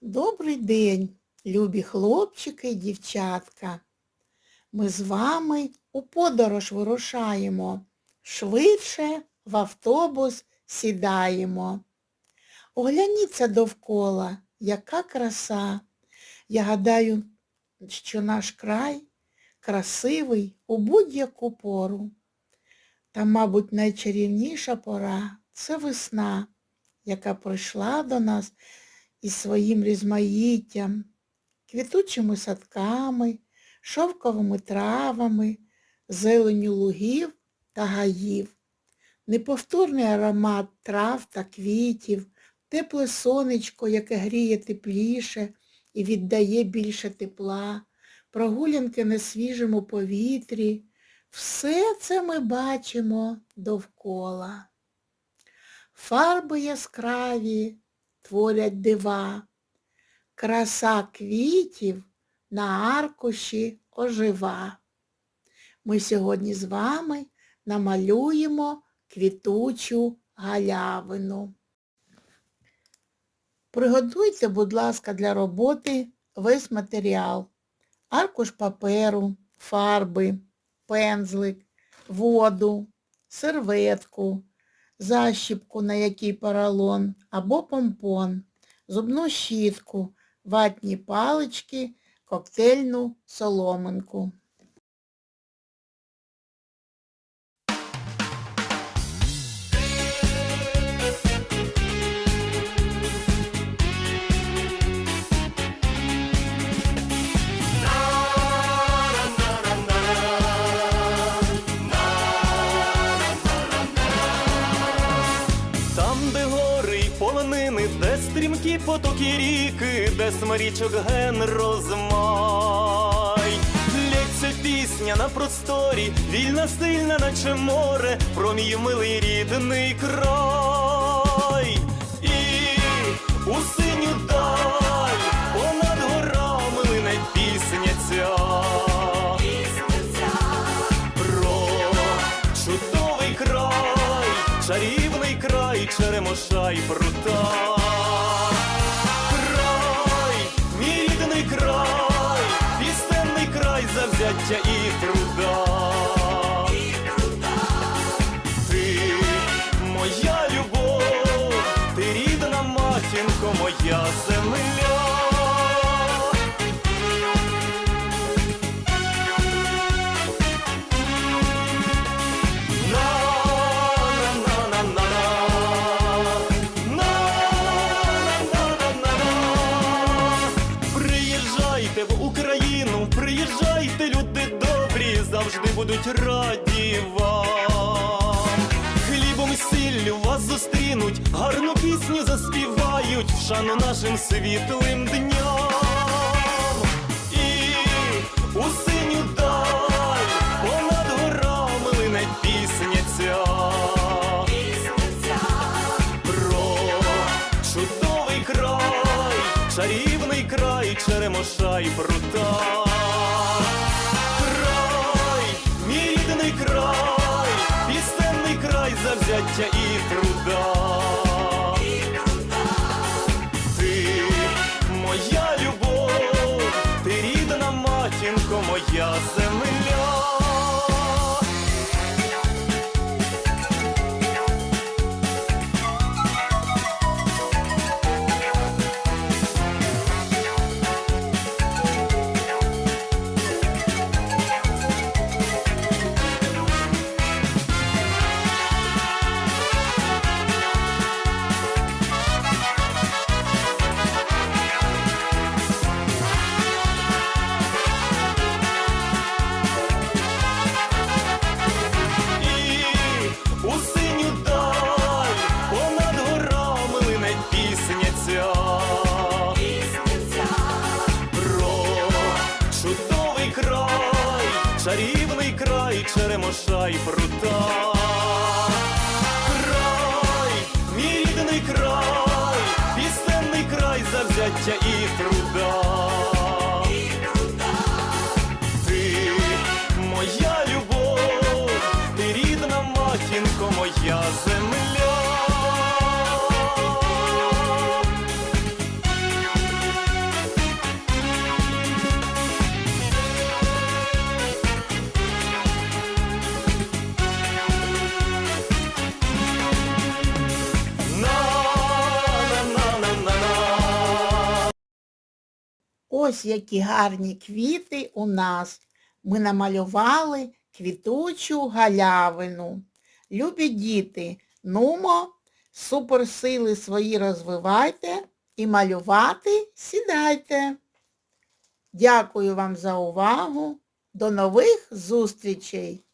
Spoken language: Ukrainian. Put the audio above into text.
Добрий день, любі хлопчики і дівчатка. Ми з вами у подорож вирушаємо. Швидше в автобус сідаємо. Огляніться довкола, яка краса. Я гадаю, що наш край красивий у будь-яку пору. Та, мабуть, найчарівніша пора це весна, яка прийшла до нас із своїм різмаїттям, квітучими садками, шовковими травами, зеленю лугів та гаїв. Неповторний аромат трав та квітів, тепле сонечко, яке гріє тепліше і віддає більше тепла, прогулянки на свіжому повітрі. Все це ми бачимо довкола. Фарби яскраві творять дива, краса квітів на аркуші ожива. Ми сьогодні з вами намалюємо квітучу галявину. Приготуйте, будь ласка, для роботи весь матеріал. Аркуш паперу, фарби, пензлик, воду, серветку, защіпку, на якій поролон, або помпон, зубну щітку, ватні палички, коктейльну соломинку. Полонини, де стрімкі потоки ріки, де смарічок ген розмай. Лється пісня на просторі, вільна, сильна, наче море, про мій милий рідний край. І у синю даль край, черемоша і прута. Край, мій рідний край, пістенний край завзяття і труда. Завжди будуть раді вам. Хлібом і сіллю вас зустрінуть, гарну пісню заспівають в шану нашим світлим дням. І у синю даль понад горами лине пісня ця. Про чудовий край, чарівний край, черемоша й прута. Край, пістенний край завзяття і труда. Чарівний край, черемоша й прута. Край, мій рідний край, пістенний край завзяття і труда. Ти моя любов, ти рідна матінко, моя земля. Ось які гарні квіти у нас. Ми намалювали квітучу галявину. Любі діти, нумо, суперсили свої розвивайте і малювати сідайте. Дякую вам за увагу. До нових зустрічей!